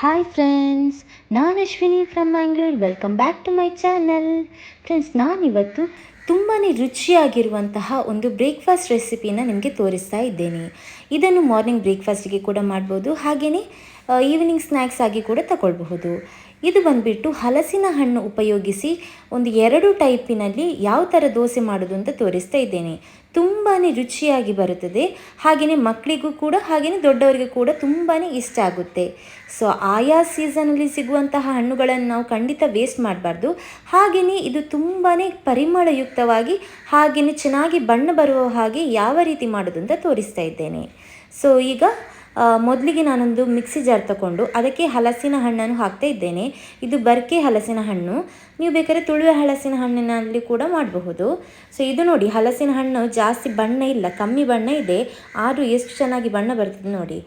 Hi friends ನಾನು Ashwini from Mangalore welcome back to my channel friends ನಾನಿವತ್ತು ತುಂಬಾ ರುಚಿಯಾಗಿರುವಂತಹ ಒಂದು ಬ್ರೇಕ್ಫಾಸ್ಟ್ ರೆಸಿಪಿನ ನಿಮಗೆ ತೋರಿಸ್ತಾ ಇದ್ದೇನೆ. ಇದನ್ನು ಮಾರ್ನಿಂಗ್ ಬ್ರೇಕ್ಫಾಸ್ಟಿಗೆ ಕೂಡ ಮಾಡ್ಬೋದು ಹಾಗೆಯೇ ಈವ್ನಿಂಗ್ ಸ್ನ್ಯಾಕ್ಸ್ ಆಗಿ ಕೂಡ ತಗೊಳ್ಬಹುದು. ಇದು ಬಂದುಬಿಟ್ಟು ಹಲಸಿನ ಹಣ್ಣು ಉಪಯೋಗಿಸಿ ಒಂದು ಎರಡು ಟೈಪಿನಲ್ಲಿ ಯಾವ ಥರ ದೋಸೆ ಮಾಡೋದು ಅಂತ ತೋರಿಸ್ತಾ ಇದ್ದೇನೆ. ತುಂಬಾ ರುಚಿಯಾಗಿ ಬರುತ್ತದೆ. ಹಾಗೆಯೇ ಮಕ್ಕಳಿಗೂ ಕೂಡ ಹಾಗೆಯೇ ದೊಡ್ಡವರಿಗೂ ಕೂಡ ತುಂಬಾ ಇಷ್ಟ ಆಗುತ್ತೆ. ಸೊ ಆಯಾ ಸೀಸನಲ್ಲಿ ಸಿಗುವಂತಹ ಹಣ್ಣುಗಳನ್ನು ನಾವು ಖಂಡಿತ ವೇಸ್ಟ್ ಮಾಡಬಾರ್ದು. ಹಾಗೆಯೇ ಇದು ತುಂಬಾ ಪರಿಮಳಯುಕ್ತವಾಗಿ ಹಾಗೆಯೇ ಚೆನ್ನಾಗಿ ಬಣ್ಣ ಬರುವ ಹಾಗೆ ಯಾವ ರೀತಿ ಮಾಡೋದು ಅಂತ ತೋರಿಸ್ತಾ ಇದ್ದೇನೆ. ಸೊ ಈಗ ಮೊದಲಿಗೆ ನಾನೊಂದು ಮಿಕ್ಸಿ ಜಾರ್ ತಗೊಂಡು ಅದಕ್ಕೆ ಹಲಸಿನ ಹಣ್ಣನ್ನು ಹಾಕ್ತಾ ಇದ್ದೇನೆ. ಇದು ಬರ್ಕೆ ಹಲಸಿನ ಹಣ್ಣು. ನೀವು ಬೇಕಾದ್ರೆ ತುಳುವೆ ಹಲಸಿನ ಹಣ್ಣಿನಲ್ಲಿ ಕೂಡ ಮಾಡಬಹುದು. ಸೊ ಇದು ನೋಡಿ, ಹಲಸಿನ ಹಣ್ಣು ಜಾಸ್ತಿ ಬಣ್ಣ ಇಲ್ಲ, ಕಮ್ಮಿ ಬಣ್ಣ ಇದೆ. ಆದರೂ ಎಷ್ಟು ಚೆನ್ನಾಗಿ ಬಣ್ಣ ಬರ್ತದೆ ನೋಡಿ.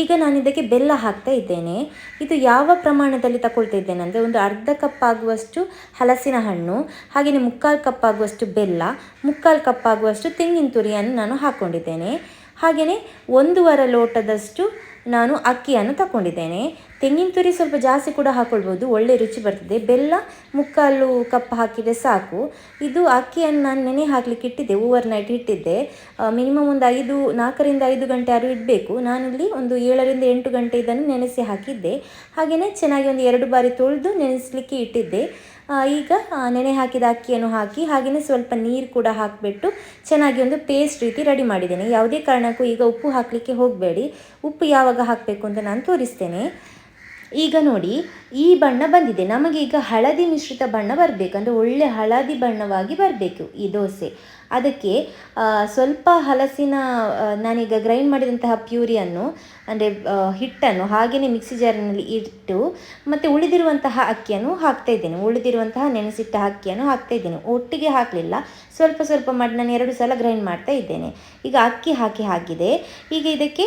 ಈಗ ನಾನು ಇದಕ್ಕೆ ಬೆಲ್ಲ ಹಾಕ್ತಾ ಇದ್ದೇನೆ. ಇದು ಯಾವ ಪ್ರಮಾಣದಲ್ಲಿ ತಗೊಳ್ತಾ ಇದ್ದೇನೆ ಅಂದರೆ ಒಂದು ಅರ್ಧ ಕಪ್ ಆಗುವಷ್ಟು ಹಲಸಿನ ಹಣ್ಣು, ಹಾಗೆಯೇ ಮುಕ್ಕಾಲು ಕಪ್ ಆಗುವಷ್ಟು ಬೆಲ್ಲ, ಮುಕ್ಕಾಲು ಕಪ್ ಆಗುವಷ್ಟು ತೆಂಗಿನ ತುರಿಯನ್ನು ನಾನು ಹಾಕ್ಕೊಂಡಿದ್ದೇನೆ ಹಾಗೆಯೇ ಒಂದೂವರೆ ಲೋಟದಷ್ಟು ನಾನು ಅಕ್ಕಿಯನ್ನು ತಗೊಂಡಿದ್ದೇನೆ ತೆಂಗಿನ ತುರಿ ಸ್ವಲ್ಪ ಜಾಸ್ತಿ ಕೂಡ ಹಾಕ್ಕೊಳ್ಬೋದು ಒಳ್ಳೆ ರುಚಿ ಬರ್ತದೆ. ಬೆಲ್ಲ ಮುಕ್ಕಾಲು ಕಪ್ ಹಾಕಿದರೆ ಸಾಕು. ಇದು ಅಕ್ಕಿಯನ್ನು ನಾನು ನೆನೆ ಹಾಕಲಿಕ್ಕೆ ಇಟ್ಟಿದ್ದೆ, ಓವರ್ ನೈಟ್ ಇಟ್ಟಿದ್ದೆ. ಮಿನಿಮಮ್ ಒಂದು ಐದು, ನಾಲ್ಕರಿಂದ ಐದು ಗಂಟೆ ಆದರೂ ಇಡಬೇಕು. ನಾನಿಲ್ಲಿ ಒಂದು ಏಳರಿಂದ ಎಂಟು ಗಂಟೆ ಇದನ್ನು ನೆನೆಸಿ ಹಾಕಿದ್ದೆ. ಹಾಗೆಯೇ ಚೆನ್ನಾಗಿ ಒಂದು ಎರಡು ಬಾರಿ ತೊಳೆದು ನೆನೆಸಲಿಕ್ಕೆ ಇಟ್ಟಿದ್ದೆ. ಈಗ ನೆನೆ ಹಾಕಿದ ಅಕ್ಕಿಯನ್ನು ಹಾಕಿ, ಹಾಗೆಯೇ ಸ್ವಲ್ಪ ನೀರು ಕೂಡ ಹಾಕಿಬಿಟ್ಟು ಚೆನ್ನಾಗಿ ಒಂದು ಪೇಸ್ಟ್ ರೀತಿ ರೆಡಿ ಮಾಡಿದ್ದೇನೆ. ಯಾವುದೇ ಕಾರಣಕ್ಕೂ ಈಗ ಉಪ್ಪು ಹಾಕಲಿಕ್ಕೆ ಹೋಗಬೇಡಿ. ಉಪ್ಪು ಯಾವಾಗ ಹಾಕಬೇಕು ಅಂತ ನಾನು ತೋರಿಸ್ತೇನೆ. ಈಗ ನೋಡಿ, ಈ ಬಣ್ಣ ಬಂದಿದೆ. ನಮಗೆ ಈಗ ಹಳದಿ ಮಿಶ್ರಿತ ಬಣ್ಣ ಬರಬೇಕು. ಅಂದರೆ ಒಳ್ಳೆ ಹಳದಿ ಬಣ್ಣವಾಗಿ ಬರಬೇಕು ಈ ದೋಸೆ. ಅದಕ್ಕೆ ಸ್ವಲ್ಪ ಹಲಸಿನ ನಾನೀಗ ಗ್ರೈಂಡ್ ಮಾಡಿದಂತಹ ಪ್ಯೂರಿಯನ್ನು, ಅಂದರೆ ಹಿಟ್ಟನ್ನು ಹಾಗೆಯೇ ಮಿಕ್ಸಿ ಜಾರಿನಲ್ಲಿ ಇಟ್ಟು, ಮತ್ತು ಉಳಿದಿರುವಂತಹ ಅಕ್ಕಿಯನ್ನು ಹಾಕ್ತಾ ಇದ್ದೇನೆ. ಉಳಿದಿರುವಂತಹ ನೆನೆಸಿಟ್ಟ ಅಕ್ಕಿಯನ್ನು ಹಾಕ್ತಾ ಇದ್ದೇನೆ. ಒಟ್ಟಿಗೆ ಹಾಕಲಿಲ್ಲ. ಸ್ವಲ್ಪ ಸ್ವಲ್ಪ ಮಾಡಿ ನಾನು ಎರಡು ಸಲ ಗ್ರೈಂಡ್ ಮಾಡ್ತಾ ಇದ್ದೇನೆ. ಈಗ ಅಕ್ಕಿ ಹಾಕಿ ಹಾಕಿದೆ ಈಗ ಇದಕ್ಕೆ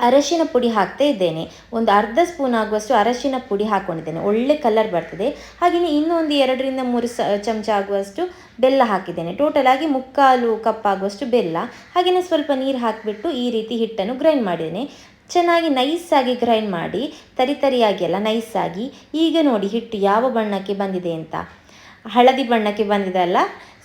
ಅರಶಿನ ಪುಡಿ ಹಾಕ್ತಾ ಇದ್ದೇನೆ. ಒಂದು ಅರ್ಧ ಸ್ಪೂನ್ ಆಗುವಷ್ಟು ಅರಶಿನ ಪುಡಿ ಹಾಕ್ಕೊಂಡಿದ್ದೇನೆ ಒಳ್ಳೆ ಕಲರ್ ಬರ್ತದೆ. ಹಾಗೆಯೇ ಇನ್ನೊಂದು ಎರಡರಿಂದ ಮೂರು ಸ, ಚಮಚ ಆಗುವಷ್ಟು ಬೆಲ್ಲ ಹಾಕಿದ್ದೇನೆ. ಟೋಟಲ್ ಆಗಿ ಮುಕ್ಕಾಲು ಕಪ್ ಆಗುವಷ್ಟು ಬೆಲ್ಲ. ಹಾಗೆಯೇ ಸ್ವಲ್ಪ ನೀರು ಹಾಕಿಬಿಟ್ಟು ಈ ರೀತಿ ಹಿಟ್ಟನ್ನು ಗ್ರೈಂಡ್ ಮಾಡಿದ್ದೇನೆ. ಚೆನ್ನಾಗಿ ನೈಸಾಗಿ ಗ್ರೈಂಡ್ ಮಾಡಿ, ತರಿ ತರಿಯಾಗಿ ಅಲ್ಲ ನೈಸಾಗಿ ಈಗ ನೋಡಿ ಹಿಟ್ಟು ಯಾವ ಬಣ್ಣಕ್ಕೆ ಬಂದಿದೆ ಅಂತ. ಹಳದಿ ಬಣ್ಣಕ್ಕೆ ಬಂದಿದೆ ಅಲ್ಲ?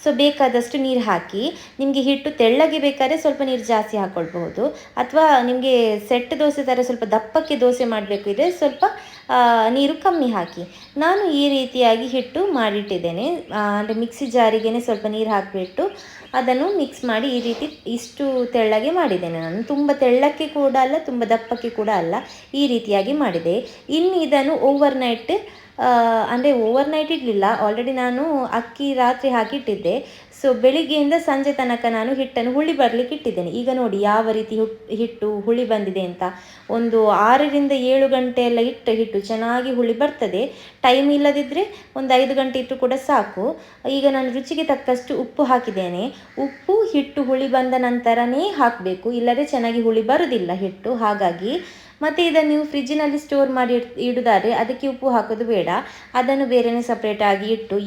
ಸೊ ಬೇಕಾದಷ್ಟು ನೀರು ಹಾಕಿ, ನಿಮಗೆ ಹಿಟ್ಟು ತೆಳ್ಳಗೆ ಬೇಕಾದರೆ ಸ್ವಲ್ಪ ನೀರು ಜಾಸ್ತಿ ಹಾಕ್ಕೊಳ್ಬಹುದು ಅಥವಾ ನಿಮಗೆ ಸೆಟ್ ದೋಸೆ ಥರ ಸ್ವಲ್ಪ ದಪ್ಪಕ್ಕೆ ದೋಸೆ ಮಾಡಬೇಕು ಇದೆ ಸ್ವಲ್ಪ ನೀರು ಕಮ್ಮಿ ಹಾಕಿ. ನಾನು ಈ ರೀತಿಯಾಗಿ ಹಿಟ್ಟು ಮಾಡಿಟ್ಟಿದ್ದೇನೆ. ಅಂದರೆ ಮಿಕ್ಸಿ ಜಾರಿಗೆ ಸ್ವಲ್ಪ ನೀರು ಹಾಕಿಬಿಟ್ಟು ಅದನ್ನು ಮಿಕ್ಸ್ ಮಾಡಿ ಈ ರೀತಿ ಇಷ್ಟು ತೆಳ್ಳಗೆ ಮಾಡಿದ್ದೇನೆ. ನಾನು ತುಂಬ ತೆಳ್ಳಕ್ಕೆ ಕೂಡ ಅಲ್ಲ, ತುಂಬ ದಪ್ಪಕ್ಕೆ ಕೂಡ ಅಲ್ಲ, ಈ ರೀತಿಯಾಗಿ ಮಾಡಿದೆ. ಇನ್ನು ಇದನ್ನು ಓವರ್ ನೈಟ್ ಅಂದರೆ ಓವರ್ ನೈಟ್ ಇಡಲಿಲ್ಲ ಆಲ್ರೆಡಿ ನಾನು ಅಕ್ಕಿ ರಾತ್ರಿ ಹಾಕಿಟ್ಟಿದ್ದೆ. ಸೊ ಬೆಳಿಗ್ಗೆಯಿಂದ ಸಂಜೆ ತನಕ ನಾನು ಹಿಟ್ಟನ್ನು ಹುಳಿ ಬರಲಿಕ್ಕೆ ಇಟ್ಟಿದ್ದೇನೆ. ಈಗ ನೋಡಿ ಯಾವ ರೀತಿ ಹಿಟ್ಟು ಹುಳಿ ಬಂದಿದೆ ಅಂತ. ಒಂದು ಆರರಿಂದ ಏಳು ಗಂಟೆ ಎಲ್ಲ ಇಟ್ಟು ಹಿಟ್ಟು ಚೆನ್ನಾಗಿ ಹುಳಿ ಬರ್ತದೆ. ಟೈಮ್ ಇಲ್ಲದಿದ್ದರೆ ಒಂದು ಐದು ಗಂಟೆ ಇಟ್ಟು ಕೂಡ ಸಾಕು. ಈಗ ನಾನು ರುಚಿಗೆ ತಕ್ಕಷ್ಟು ಉಪ್ಪು ಹಾಕಿದ್ದೇನೆ. ಉಪ್ಪು, ಹಿಟ್ಟು ಹುಳಿ ಬಂದ ನಂತರನೇ ಹಾಕಬೇಕು. ಇಲ್ಲದೆ ಚೆನ್ನಾಗಿ ಹುಳಿ ಬರೋದಿಲ್ಲ ಹಿಟ್ಟು. ಹಾಗಾಗಿ ಮತ್ತು ಇದನ್ನು ನೀವು ಫ್ರಿಜ್ಜಿನಲ್ಲಿ ಸ್ಟೋರ್ ಮಾಡಿ ಇಡೋದಾದರೆ ಅದಕ್ಕೆ ಉಪ್ಪು ಹಾಕೋದು ಬೇಡ. ಅದನ್ನು ಬೇರೆಯೇ ಸಪ್ರೇಟಾಗಿ ಇಟ್ಟು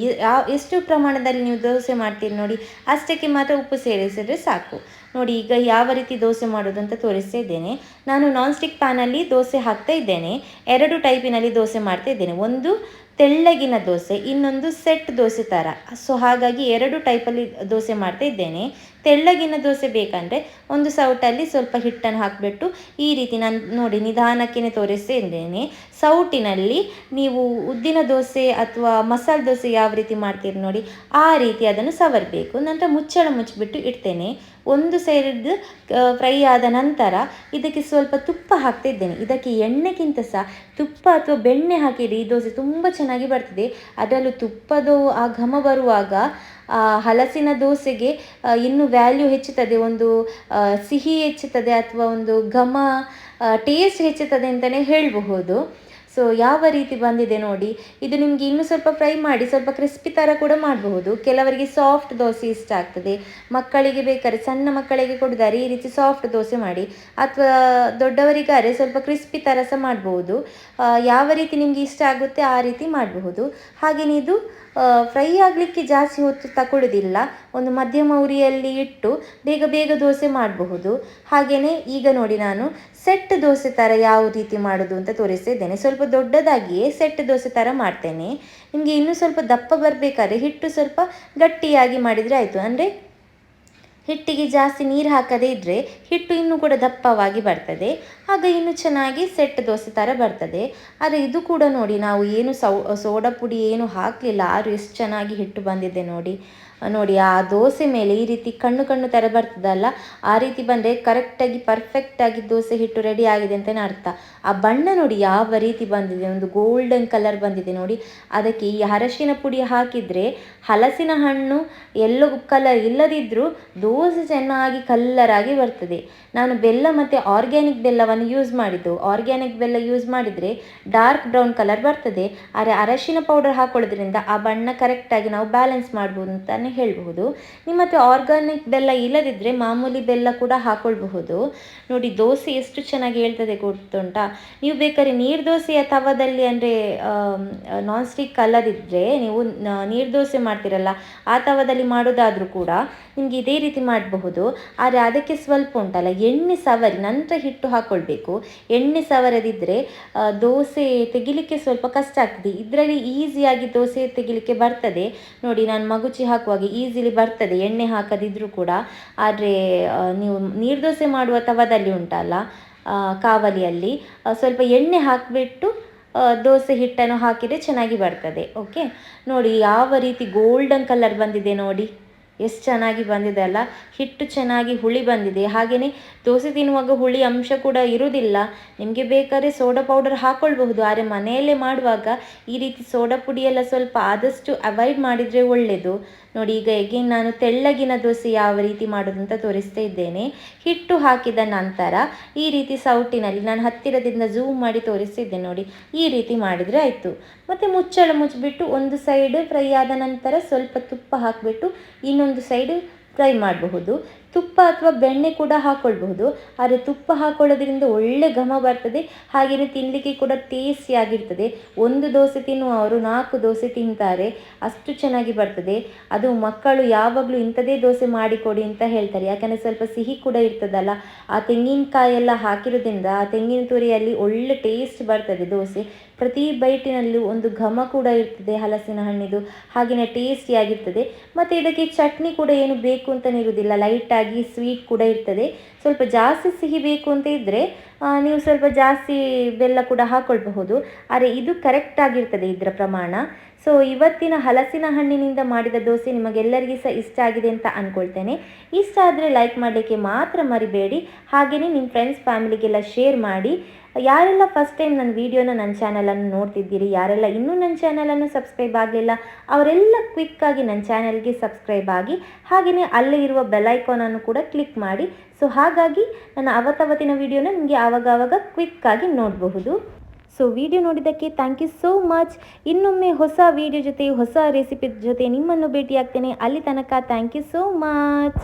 ಎಷ್ಟು ಪ್ರಮಾಣದಲ್ಲಿ ನೀವು ದೋಸೆ ಮಾಡ್ತೀರಿ ನೋಡಿ, ಅಷ್ಟಕ್ಕೆ ಮಾತ್ರ ಉಪ್ಪು ಸೇರಿಸಿದ್ರೆ ಸಾಕು. ನೋಡಿ, ಈಗ ಯಾವ ರೀತಿ ದೋಸೆ ಮಾಡೋದು ಅಂತ ತೋರಿಸ್ತಾ ಇದ್ದೇನೆ. ನಾನು ನಾನ್ ಸ್ಟಿಕ್ ಪ್ಯಾನಲ್ಲಿ ದೋಸೆ ಹಾಕ್ತಾ ಇದ್ದೇನೆ. ಎರಡು ಟೈಪಿನಲ್ಲಿ ದೋಸೆ ಮಾಡ್ತಾ ಇದ್ದೇನೆ. ಒಂದು ತೆಳ್ಳಗಿನ ದೋಸೆ, ಇನ್ನೊಂದು ಸೆಟ್ ದೋಸೆ ಥರ ಸೊ, ಹಾಗಾಗಿ ಎರಡು ಟೈಪಲ್ಲಿ ದೋಸೆ ಮಾಡ್ತಾ ಇದ್ದೇನೆ. ತೆಳ್ಳಗಿನ ದೋಸೆ ಬೇಕಂದರೆ ಒಂದು ಸೌಟಲ್ಲಿ ಸ್ವಲ್ಪ ಹಿಟ್ಟನ್ನು ಹಾಕಿಬಿಟ್ಟು ಈ ರೀತಿ ನಾನು ನೋಡಿ ನಿಧಾನಕ್ಕೆ ತೋರಿಸ್ತಾ ಇದ್ದೇನೆ ಸೌಟಿನಲ್ಲಿ ನೀವು ಉದ್ದಿನ ದೋಸೆ ಅಥವಾ ಮಸಾಲೆ ದೋಸೆ ಯಾವ ರೀತಿ ಮಾಡ್ತೀರಿ ನೋಡಿ, ಆ ರೀತಿ ಅದನ್ನು ಸವರಬೇಕು. ನಂತರ ಮುಚ್ಚಳ ಮುಚ್ಚಿಬಿಟ್ಟು ಇಡ್ತೇನೆ. ಒಂದು ಸೈಡ್ ಫ್ರೈ ಆದ ನಂತರ ಇದಕ್ಕೆ ಸ್ವಲ್ಪ ತುಪ್ಪ ಹಾಕ್ತಿದ್ದೇನೆ. ಇದಕ್ಕೆ ಎಣ್ಣೆಗಿಂತ ಸಹ ತುಪ್ಪ ಅಥವಾ ಬೆಣ್ಣೆ ಹಾಕಿರಿ ಈ ದೋಸೆ ತುಂಬ ಚೆನ್ನಾಗಿ ಬರ್ತದೆ. ಅದರಲ್ಲೂ ತುಪ್ಪದ ಆ ಘಮ ಬರುವಾಗ ಹಲಸಿನ ದೋಸೆಗೆ ಇನ್ನೂ ವ್ಯಾಲ್ಯೂ ಹೆಚ್ಚುತ್ತದೆ, ಒಂದು ಸಿಹಿ ಹೆಚ್ಚುತ್ತದೆ ಅಥವಾ ಒಂದು ಘಮ ಟೇಸ್ಟ್ ಹೆಚ್ಚುತ್ತದೆ ಅಂತಲೇ ಹೇಳಬಹುದು. ಸೊ ಯಾವ ರೀತಿ ಬಂದಿದೆ ನೋಡಿ, ಇದು ನಿಮಗೆ ಇನ್ನೂ ಸ್ವಲ್ಪ ಫ್ರೈ ಮಾಡಿ, ಸ್ವಲ್ಪ ಕ್ರಿಸ್ಪಿ ಥರ ಕೂಡ ಮಾಡಬಹುದು. ಕೆಲವರಿಗೆ ಸಾಫ್ಟ್ ದೋಸೆ ಇಷ್ಟ ಆಗ್ತದೆ. ಮಕ್ಕಳಿಗೆ ಬೇಕಾದ್ರೆ, ಸಣ್ಣ ಮಕ್ಕಳಿಗೆ ಕೊಡಿದಾರೆ ಈ ರೀತಿ ಸಾಫ್ಟ್ ದೋಸೆ ಮಾಡಿ, ಅಥವಾ ದೊಡ್ಡವರಿಗಾದ್ರೆ ಸ್ವಲ್ಪ ಕ್ರಿಸ್ಪಿ ಥರ ಸಹ ಮಾಡಬಹುದು. ಯಾವ ರೀತಿ ನಿಮಗೆ ಇಷ್ಟ ಆಗುತ್ತೆ ಆ ರೀತಿ ಮಾಡಬಹುದು. ಹಾಗೆಯೇ ಇದು ಫ್ರೈ ಆಗಲಿಕ್ಕೆ ಜಾಸ್ತಿ ಹೊತ್ತು ತಗೊಳ್ಳೋದಿಲ್ಲ ಒಂದು ಮಧ್ಯಮ ಉರಿಯಲ್ಲಿ ಇಟ್ಟು ಬೇಗ ಬೇಗ ದೋಸೆ ಮಾಡಬಹುದು. ಹಾಗೆಯೇ ಈಗ ನೋಡಿ ನಾನು ಸೆಟ್ ದೋಸೆ ಥರ ಯಾವ ರೀತಿ ಮಾಡೋದು ಅಂತ ತೋರಿಸ್ತಿದ್ದೇನೆ ಸ್ವಲ್ಪ ದೊಡ್ಡದಾಗಿಯೇ ಸೆಟ್ ದೋಸೆ ಥರ ಮಾಡ್ತೇನೆ. ನಿಮಗೆ ಇನ್ನೂ ಸ್ವಲ್ಪ ದಪ್ಪ ಬರಬೇಕಾದ್ರೆ ಹಿಟ್ಟು ಸ್ವಲ್ಪ ಗಟ್ಟಿಯಾಗಿ ಮಾಡಿದರೆ ಆಯಿತು. ಅಂದರೆ ಹಿಟ್ಟಿಗೆ ಜಾಸ್ತಿ ನೀರು ಹಾಕದೇ ಇದ್ದರೆ ಹಿಟ್ಟು ಇನ್ನೂ ಕೂಡ ದಪ್ಪವಾಗಿ ಬರ್ತದೆ. ಆಗ ಇನ್ನೂ ಚೆನ್ನಾಗಿ ಸೆಟ್ ದೋಸೆ ಥರ ಬರ್ತದೆ. ಆದರೆ ಇದು ಕೂಡ ನೋಡಿ, ನಾವು ಏನು ಸೌ, ಸೋಡಾ ಪುಡಿ ಏನು ಹಾಕಲಿಲ್ಲ, ಆದರೂ ಎಷ್ಟು ಚೆನ್ನಾಗಿ ಹಿಟ್ಟು ಬಂದಿದೆ ನೋಡಿ. ನೋಡಿ, ಆ ದೋಸೆ ಮೇಲೆ ಈ ರೀತಿ ಕಣ್ಣು ಕಣ್ಣು ತೆರೆ ಬರ್ತದಲ್ಲ, ಆ ರೀತಿ ಬಂದರೆ ಕರೆಕ್ಟಾಗಿ ಪರ್ಫೆಕ್ಟಾಗಿ ದೋಸೆ ಹಿಟ್ಟು ರೆಡಿ ಆಗಿದೆ ಅಂತಲೇ ಅರ್ಥ. ಆ ಬಣ್ಣ ನೋಡಿ ಯಾವ ರೀತಿ ಬಂದಿದೆ, ಒಂದು ಗೋಲ್ಡನ್ ಕಲರ್ ಬಂದಿದೆ ನೋಡಿ. ಅದಕ್ಕೆ ಈ ಅರಶಿನ ಪುಡಿ ಹಾಕಿದರೆ ಹಲಸಿನ ಹಣ್ಣು ಎಲ್ಲೋ ಕಲರ್ ಇಲ್ಲದಿದ್ದರೂ ದೋಸೆ ಚೆನ್ನಾಗಿ ಕಲ್ಲರಾಗಿ ಬರ್ತದೆ. ನಾನು ಬೆಲ್ಲ ಮತ್ತು ಆರ್ಗ್ಯಾನಿಕ್ ಬೆಲ್ಲವನ್ನು ಯೂಸ್ ಮಾಡಿದ್ದು. ಆರ್ಗ್ಯಾನಿಕ್ ಬೆಲ್ಲ ಯೂಸ್ ಮಾಡಿದರೆ ಡಾರ್ಕ್ ಬ್ರೌನ್ ಕಲರ್ ಬರ್ತದೆ. ಆದರೆ ಅರಶಿನ ಪೌಡರ್ ಹಾಕೊಳ್ಳೋದ್ರಿಂದ ಆ ಬಣ್ಣ ಕರೆಕ್ಟಾಗಿ ನಾವು ಬ್ಯಾಲೆನ್ಸ್ ಮಾಡ್ಬೋದು ಅಂತಲೇ ಹೇಳಬಹುದು. ನಿಮ್ಮ ಹತ್ರ ಆರ್ಗಾನಿಕ್ ಬೆಲ್ಲ ಇಲ್ಲದಿದ್ದರೆ ಮಾಮೂಲಿ ಬೆಲ್ಲ ಕೂಡ ಹಾಕೊಳ್ಬಹುದು. ನೋಡಿ, ದೋಸೆ ಎಷ್ಟು ಚೆನ್ನಾಗಿ ಹೇಳ್ತದೆ ಗೊತ್ತುಂಟಾ? ನೀವು ಬೇಕಾದ್ರೆ ನೀರು ದೋಸೆಯ ತವದಲ್ಲಿ ಅಂದರೆ ನಾನ್ ಸ್ಟಿಕ್ ಅಲ್ಲದಿದ್ದರೆ ನೀವು ನೀರ್ದೋಸೆ ಮಾಡ್ತೀರಲ್ಲ, ಆ ತವದಲ್ಲಿ ಮಾಡೋದಾದರೂ ಕೂಡ ನಿಮಗೆ ಇದೇ ರೀತಿ ಮಾಡಬಹುದು. ಆದರೆ ಅದಕ್ಕೆ ಸ್ವಲ್ಪ ಉಂಟಲ್ಲ, ಎಣ್ಣೆ ಸವರಿ, ನಂತರ ಹಿಟ್ಟು ಹಾಕ್ಕೊಳ್ಬೇಕು ಎಣ್ಣೆ ಸವರದಿದ್ದರೆ ದೋಸೆ ತೆಗಿಲಿಕ್ಕೆ ಸ್ವಲ್ಪ ಕಷ್ಟ ಆಗ್ತದೆ. ಇದರಲ್ಲಿ ಈಸಿಯಾಗಿ ದೋಸೆ ತೆಗಿಲಿಕ್ಕೆ ಬರ್ತದೆ. ನೋಡಿ, ನಾನು ಮಗುಚಿ ಹಾಕುವಾಗ ಈಸಿಲಿ ಬರ್ತದೆ, ಎಣ್ಣೆ ಹಾಕದಿದ್ದರೂ ಕೂಡ. ಆದರೆ ನೀವು ನೀರು ದೋಸೆ ಮಾಡುವ ತವದಲ್ಲಿ ಉಂಟಲ್ಲ ಕಾವಲಿಯಲ್ಲಿ ಸ್ವಲ್ಪ ಎಣ್ಣೆ ಹಾಕಿಬಿಟ್ಟು ದೋಸೆ ಹಿಟ್ಟನ್ನು ಹಾಕಿದರೆ ಚೆನ್ನಾಗಿ ಬರ್ತದೆ ಓಕೆ ನೋಡಿ, ಯಾವ ರೀತಿ ಗೋಲ್ಡನ್ ಕಲರ್ ಬಂದಿದೆ ನೋಡಿ. ಎಷ್ಟು ಚೆನ್ನಾಗಿ ಬಂದಿದೆ ಅಲ್ಲ? ಹಿಟ್ಟು ಚೆನ್ನಾಗಿ ಹುಳಿ ಬಂದಿದೆ. ಹಾಗೆಯೇ ದೋಸೆ ತಿನ್ನುವಾಗ ಹುಳಿ ಅಂಶ ಕೂಡ ಇರುವುದಿಲ್ಲ. ನಿಮಗೆ ಬೇಕಾದ್ರೆ ಸೋಡಾ ಪೌಡರ್ ಹಾಕ್ಕೊಳ್ಬಹುದು ಆದರೆ ಮನೆಯಲ್ಲೇ ಮಾಡುವಾಗ ಈ ರೀತಿ ಸೋಡಾ ಪುಡಿಯೆಲ್ಲ ಸ್ವಲ್ಪ ಆದಷ್ಟು ಅವಾಯ್ಡ್ ಮಾಡಿದರೆ ಒಳ್ಳೆಯದು ನೋಡಿ, ಈಗ ಎಗೇನ್ ನಾನು ತೆಳ್ಳಗಿನ ದೋಸೆ ಯಾವ ರೀತಿ ಮಾಡೋದು ಅಂತ ತೋರಿಸ್ತಾ ಇದ್ದೇನೆ. ಹಿಟ್ಟು ಹಾಕಿದ ನಂತರ ಈ ರೀತಿ ಸೌಟಿನಲ್ಲಿ ನಾನು ಹತ್ತಿರದಿಂದ ಝೂಮ್ ಮಾಡಿ ತೋರಿಸ್ತಿದ್ದೇನೆ. ನೋಡಿ, ಈ ರೀತಿ ಮಾಡಿದರೆ ಆಯಿತು. ಮತ್ತು ಮುಚ್ಚಳ ಮುಚ್ಚಿಬಿಟ್ಟು ಒಂದು ಸೈಡ್ ಫ್ರೈ ಆದ ನಂತರ ಸ್ವಲ್ಪ ತುಪ್ಪ ಹಾಕಿಬಿಟ್ಟು ಇನ್ನೊಂದು ಸೈಡ್ ಫ್ರೈ ಮಾಡಬಹುದು. ತುಪ್ಪ ಅಥವಾ ಬೆಣ್ಣೆ ಕೂಡ ಹಾಕ್ಕೊಳ್ಬಹುದು ಆದರೆ ತುಪ್ಪ ಹಾಕೊಳ್ಳೋದ್ರಿಂದ ಒಳ್ಳೆ ಘಮ ಬರ್ತದೆ. ಹಾಗೆಯೇ ತಿನ್ನಲಿಕ್ಕೆ ಕೂಡ ಟೇಸ್ಟಿಯಾಗಿರ್ತದೆ ಒಂದು ದೋಸೆ ತಿನ್ನುವವರು ನಾಲ್ಕು ದೋಸೆ ತಿಂತಾರೆ. ಅಷ್ಟು ಚೆನ್ನಾಗಿ ಬರ್ತದೆ. ಅದು ಮಕ್ಕಳು ಯಾವಾಗಲೂ ಇಂಥದೇ ದೋಸೆ ಮಾಡಿಕೊಡಿ ಅಂತ ಹೇಳ್ತಾರೆ. ಯಾಕಂದರೆ ಸ್ವಲ್ಪ ಸಿಹಿ ಕೂಡ ಇರ್ತದಲ್ಲ. ಆ ತೆಂಗಿನಕಾಯಿ ಎಲ್ಲ ಹಾಕಿರೋದ್ರಿಂದ ಆ ತೆಂಗಿನ ತುರಿಯಲ್ಲಿ ಒಳ್ಳೆ ಟೇಸ್ಟ್ ಬರ್ತದೆ ದೋಸೆ. ಪ್ರತಿ ಬೈಟಿನಲ್ಲೂ ಒಂದು ಘಮ ಕೂಡ ಇರ್ತದೆ ಹಲಸಿನ ಹಣ್ಣಿದು. ಹಾಗೆಯೇ ಟೇಸ್ಟಿಯಾಗಿರ್ತದೆ ಮತ್ತು ಇದಕ್ಕೆ ಚಟ್ನಿ ಕೂಡ ಏನು ಬೇಕು ಅಂತಲೇ ಇರುವುದಿಲ್ಲ. ಲೈಟಾಗಿ ಆಗಿ ಸ್ವೀಟ್ ಕೂಡ ಇರ್ತದೆ. ಸ್ವಲ್ಪ ಜಾಸ್ತಿ ಸಿಹಿ ಬೇಕು ಅಂತ ಇದ್ದರೆ ನೀವು ಸ್ವಲ್ಪ ಜಾಸ್ತಿ ಬೆಲ್ಲ ಕೂಡ ಹಾಕ್ಕೊಳ್ಬಹುದು ಆದರೆ ಇದು ಕರೆಕ್ಟ್ ಆಗಿರ್ತದೆ ಇದರ ಪ್ರಮಾಣ. ಸೊ ಇವತ್ತಿನ ಹಲಸಿನ ಹಣ್ಣಿನಿಂದ ಮಾಡಿದ ದೋಸೆ ನಿಮಗೆಲ್ಲರಿಗೂ ಸಹ ಇಷ್ಟ ಆಗಿದೆ ಅಂತ ಅಂದ್ಕೊಳ್ತೇನೆ ಇಷ್ಟ ಆದರೆ ಲೈಕ್ ಮಾಡಲಿಕ್ಕೆ ಮಾತ್ರ ಮರಿಬೇಡಿ. ಹಾಗೆಯೇ ನಿಮ್ಮ ಫ್ರೆಂಡ್ಸ್ ಫ್ಯಾಮಿಲಿಗೆಲ್ಲ ಶೇರ್ ಮಾಡಿ. ಯಾರೆಲ್ಲ ಫಸ್ಟ್ ಟೈಮ್ ನನ್ನ ವೀಡಿಯೋನ ನನ್ನ ಚಾನಲನ್ನು ನೋಡ್ತಿದ್ದೀರಿ, ಯಾರೆಲ್ಲ ಇನ್ನೂ ನನ್ನ ಚಾನಲನ್ನು ಸಬ್ಸ್ಕ್ರೈಬ್ ಆಗಲಿಲ್ಲ, ಅವರೆಲ್ಲ ಕ್ವಿಕ್ಕಾಗಿ ನನ್ನ ಚಾನಲ್ಗೆ ಸಬ್ಸ್ಕ್ರೈಬ್ ಆಗಿ ಹಾಗೆಯೇ ಅಲ್ಲೇ ಇರುವ ಬೆಲ್ ಐಕಾನನ್ನು ಕೂಡ ಕ್ಲಿಕ್ ಮಾಡಿ. ಸೊ ಹಾಗಾಗಿ ನನ್ನ ಅವತ್ತಾವತ್ತಿನ ವೀಡಿಯೋನ ನಿಮಗೆ ಆವಾಗ ಆವಾಗ ಕ್ವಿಕ್ಕಾಗಿ ನೋಡಬಹುದು. ಸೊ ವಿಡಿಯೋ ನೋಡಿದ್ದಕ್ಕೆ ಥ್ಯಾಂಕ್ ಯು ಸೋ ಮಚ್ ಇನ್ನೊಮ್ಮೆ ಹೊಸ ವಿಡಿಯೋ ಜೊತೆ, ಹೊಸ ರೆಸಿಪಿ ಜೊತೆ ನಿಮ್ಮನ್ನು ಭೇಟಿಯಾಗ್ತೇನೆ. ಅಲ್ಲಿ ತನಕ ಥ್ಯಾಂಕ್ ಯು ಸೋ ಮಚ್